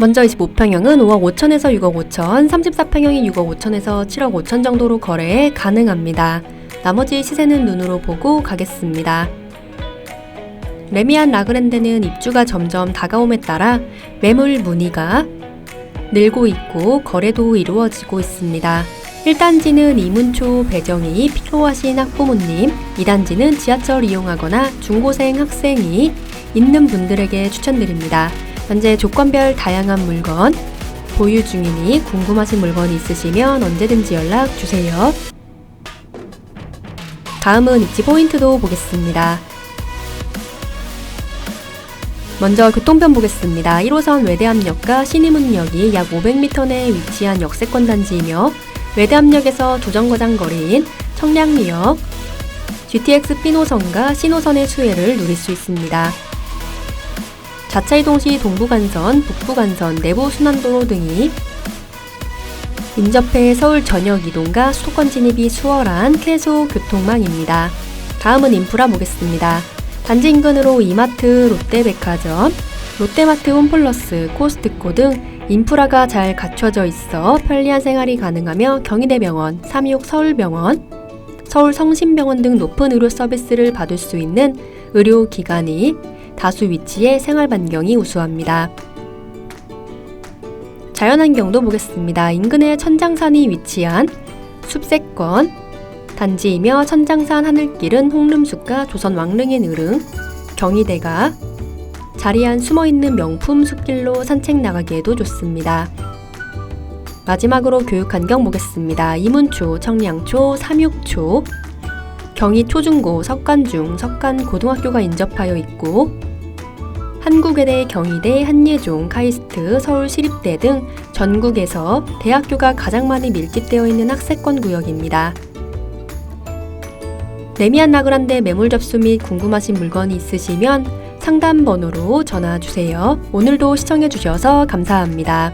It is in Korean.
먼저 25평형은 5억 5천에서 6억 5천, 34평형이 6억 5천에서 7억 5천 정도로 거래 가능합니다. 나머지 시세는 눈으로 보고 가겠습니다. 레미안 라그랜드는 입주가 점점 다가옴에 따라 매물 문의가 늘고 있고 거래도 이루어지고 있습니다. 1단지는 이문초 배정이 필요하신 학부모님, 2단지는 지하철 이용하거나 중고생 학생이 있는 분들에게 추천드립니다. 현재 조건별 다양한 물건 보유 중이니 궁금하신 물건이 있으시면 언제든지 연락 주세요. 다음은 입지 포인트도 보겠습니다. 먼저 교통편 보겠습니다. 1호선 외대암역과 신의문역이 약 500m 내에 위치한 역세권 단지이며 외대암역에서 조정거장 거리인 청량리역, GTX B노선과 C노선의 수혜를 누릴 수 있습니다. 자차 이동 시 동부간선, 북부간선, 내부 순환도로 등이 인접해 서울 전역 이동과 수도권 진입이 수월한 쾌소 교통망입니다. 다음은 인프라 보겠습니다. 단지 인근으로 이마트, 롯데백화점, 롯데마트 홈플러스, 코스트코 등 인프라가 잘 갖춰져 있어 편리한 생활이 가능하며 경희대병원, 삼육 서울병원, 서울 성심병원 등 높은 의료 서비스를 받을 수 있는 의료기관이 다수 위치에 생활 반경이 우수합니다. 자연환경도 보겠습니다. 인근에 천장산이 위치한 숲세권 단지이며 천장산 하늘길은 홍름숲과 조선 왕릉의 느릉, 경희대가 자리한 숨어있는 명품 숲길로 산책 나가기에도 좋습니다. 마지막으로 교육 환경 보겠습니다. 이문초, 청량초, 삼육초, 경희 초중고, 석관중, 석관 고등학교가 인접하여 있고 한국외대, 경희대, 한예종, 카이스트, 서울시립대 등 전국에서 대학교가 가장 많이 밀집되어 있는 학세권 구역입니다. 레미안 라그란데 매물 접수 및 궁금하신 물건이 있으시면 상담 번호로 전화 주세요. 오늘도 시청해 주셔서 감사합니다.